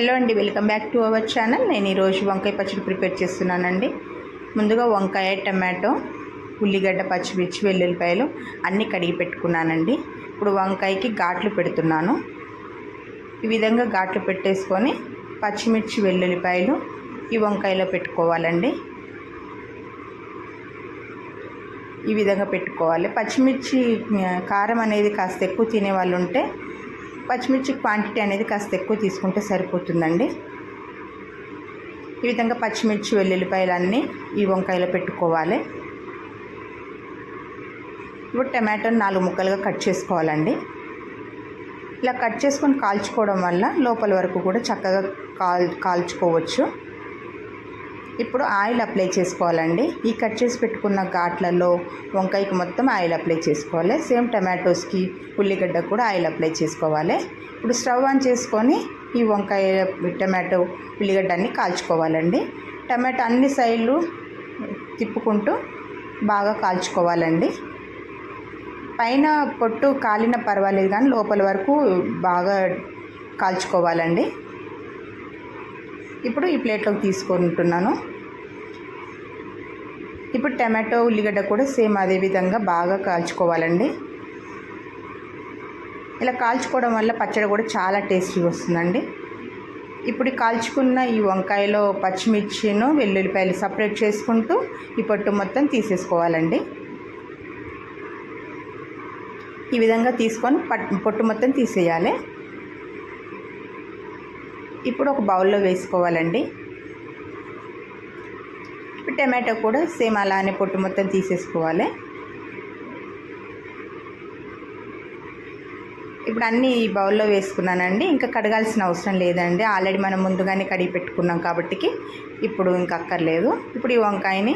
Hello అండి welcome back to our channel. నేను ఈరోజు వంకాయ పచ్చడి ప్రిపేర్ చేస్తున్నానండి. ముందుగా వంకాయ టమాటో ఉల్లిగడ్డ పచ్చిమిర్చి వెల్లుల్లిపాయలు అన్నీ కడిగి పెట్టుకున్నానండి. ఇప్పుడు వంకాయకి ఘాట్లు పెడుతున్నాను. ఈ విధంగా ఘాట్లు పెట్టేసుకొని పచ్చిమిర్చి వెల్లుల్లిపాయలు ఈ వంకాయలో పెట్టుకోవాలండి. ఈ విధంగా పెట్టుకోవాలి. పచ్చిమిర్చి కారం అనేది కాస్త ఎక్కువ తినే వాళ్ళు ఉంటే పచ్చిమిర్చి క్వాంటిటీ అనేది కాస్త ఎక్కువ తీసుకుంటే సరిపోతుందండి. ఈ విధంగా పచ్చిమిర్చి వెల్లుల్లిపాయలు అన్నీ ఈ వంకాయలో పెట్టుకోవాలి. ఇప్పుడు టమాటోని నాలుగు ముక్కలుగా కట్ చేసుకోవాలండి. ఇలా కట్ చేసుకొని కాల్చుకోవడం వల్ల లోపల వరకు కూడా చక్కగా కాల్ కాల్చుకోవచ్చు. ఇప్పుడు ఆయిల్ అప్లై చేసుకోవాలండి. ఈ కట్ చేసి పెట్టుకున్న ఘాట్లలో వంకాయకి మొత్తం ఆయిల్ అప్లై చేసుకోవాలి. సేమ్ టమాటోస్కి ఉల్లిగడ్డ కూడా ఆయిల్ అప్లై చేసుకోవాలి. ఇప్పుడు స్టవ్ ఆన్ చేసుకొని ఈ వంకాయ టమాటో ఉల్లిగడ్డ అన్ని కాల్చుకోవాలండి. టమాటో అన్ని సైడ్లు తిప్పుకుంటూ బాగా కాల్చుకోవాలండి. పైన పొట్టు కాలిన పర్వాలేదు కానీ లోపల వరకు బాగా కాల్చుకోవాలండి. ఇప్పుడు ఈ ప్లేట్లోకి తీసుకుంటున్నాను. ఇప్పుడు టమాటో ఉల్లిగడ్డ కూడా సేమ్ అదే విధంగా బాగా కాల్చుకోవాలండి. ఇలా కాల్చుకోవడం వల్ల పచ్చడి కూడా చాలా టేస్టీగా వస్తుందండి. ఇప్పుడు కాల్చుకున్న ఈ వంకాయలో పచ్చిమిర్చిను వెల్లుల్లిపాయలు సపరేట్ చేసుకుంటూ ఈ పొట్టు మొత్తం తీసేసుకోవాలండి. ఈ విధంగా తీసుకొని పొట్టు మొత్తం తీసేయాలి. ఇప్పుడు ఒక బౌల్లో వేసుకోవాలండి. టమాటో కూడా సేమ్ అలానే పొట్టు మొత్తం తీసేసుకోవాలి. ఇప్పుడు అన్నీ ఈ బౌల్లో వేసుకున్నానండి. ఇంకా కడగాల్సిన అవసరం లేదండి. ఆల్రెడీ మనం ముందుగానే కడిగి పెట్టుకున్నాం కాబట్టి ఇప్పుడు ఇంకా అక్కర్లేదు. ఇప్పుడు ఈ వంకాయని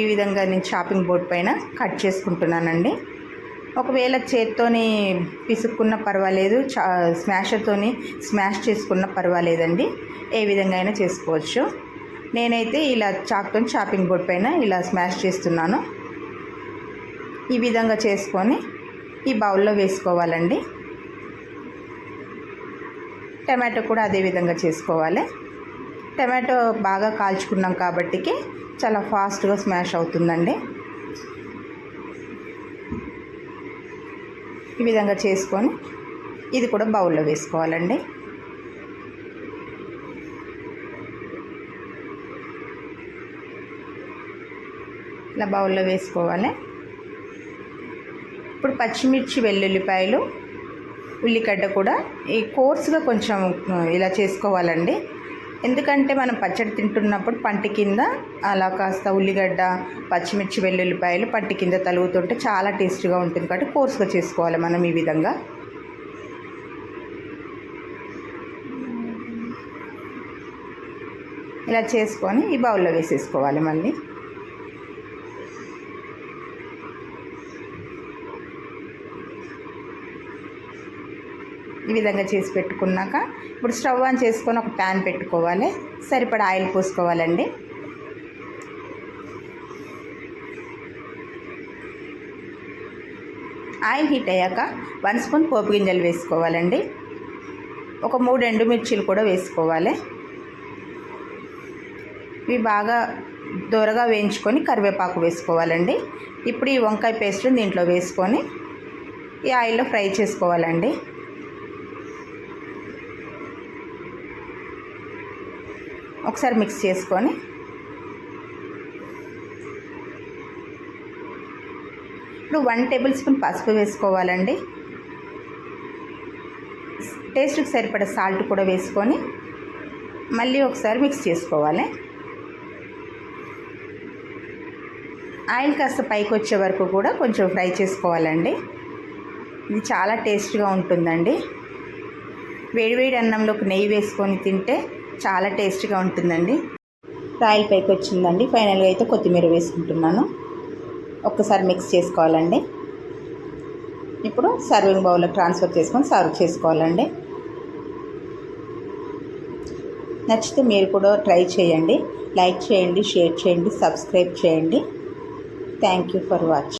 ఈ విధంగా నేను షాపింగ్ బోర్డ్ పైన కట్ చేసుకుంటున్నానండి. ఒకవేళ చేత్తోని పిసుక్కున్న పర్వాలేదు చా స్మాషర్తోని స్మాష్ చేసుకున్న పర్వాలేదండి. ఏ విధంగా అయినా చేసుకోవచ్చు. నేనైతే ఇలా చాక్తో షాపింగ్ బోర్డ్ పైన ఇలా స్మాష్ చేస్తున్నాను. ఈ విధంగా చేసుకొని ఈ బౌల్లో వేసుకోవాలండి. టమాటో కూడా అదే విధంగా చేసుకోవాలి. టమాటో బాగా కాల్చుకున్నాం కాబట్టికి చాలా ఫాస్ట్గా స్మాష్ అవుతుందండి. ఈ విధంగా చేసుకొని ఇది కూడా బౌల్లో వేసుకోవాలండి. ఇలా బౌల్లో వేసుకోవాలి. ఇప్పుడు పచ్చిమిర్చి వెల్లుల్లిపాయలు ఉల్లిగడ్డ కూడా ఈ కోర్సుగా కొంచెం ఇలా చేసుకోవాలండి. ఎందుకంటే మనం పచ్చడి తింటున్నప్పుడు పంటి కింద అలా కాస్త ఉల్లిగడ్డ పచ్చిమిర్చి వెల్లుల్లిపాయలు పంటి కింద తలుగుతుంటే చాలా టేస్ట్గా ఉంటుంది కాబట్టి కోర్సుగా చేసుకోవాలి మనం ఈ విధంగా. ఇలా చేసుకొని ఈ బౌల్లో వేసేసుకోవాలి మళ్ళీ. ఈ విధంగా చేసి పెట్టుకున్నాక ఇప్పుడు స్టవ్ ఆన్ చేసుకొని ఒక ప్యాన్ పెట్టుకోవాలి. సరిపడా ఆయిల్ పోసుకోవాలండి. ఆయిల్ హీట్ అయ్యాక వన్ స్పూన్ పోపు గింజలు వేసుకోవాలండి. ఒక మూడు ఎండుమిర్చీలు కూడా వేసుకోవాలి. ఇవి బాగా దూరగా వేయించుకొని కరివేపాకు వేసుకోవాలండి. ఇప్పుడు ఈ వంకాయ పేస్ట్ దీంట్లో వేసుకొని ఈ ఆయిల్లో ఫ్రై చేసుకోవాలండి. ఒకసారి మిక్స్ చేసుకొని ఇప్పుడు వన్ టేబుల్ స్పూన్ పసుపు వేసుకోవాలండి. టేస్ట్కి సరిపడే సాల్ట్ కూడా వేసుకొని మళ్ళీ ఒకసారి మిక్స్ చేసుకోవాలి. ఆయిల్ కాస్త పైకి వచ్చే వరకు కూడా కొంచెం ఫ్రై చేసుకోవాలండి. ఇది చాలా టేస్ట్గా ఉంటుందండి. వేడివేడి అన్నంలోకి నెయ్యి వేసుకొని తింటే చాలా టేస్టీగా ఉంటుందండి. రాయల్ పైకి వచ్చిందండి. ఫైనల్గా అయితే కొత్తిమీర వేసుకుంటున్నాను. ఒక్కసారి మిక్స్ చేసుకోవాలండి. ఇప్పుడు సర్వింగ్ బౌల్లో ట్రాన్స్ఫర్ చేసుకొని సర్వ్ చేసుకోవాలండి. నచ్చితే మీరు కూడా ట్రై చేయండి. లైక్ చేయండి షేర్ చేయండి సబ్స్క్రైబ్ చేయండి. Thank you for watching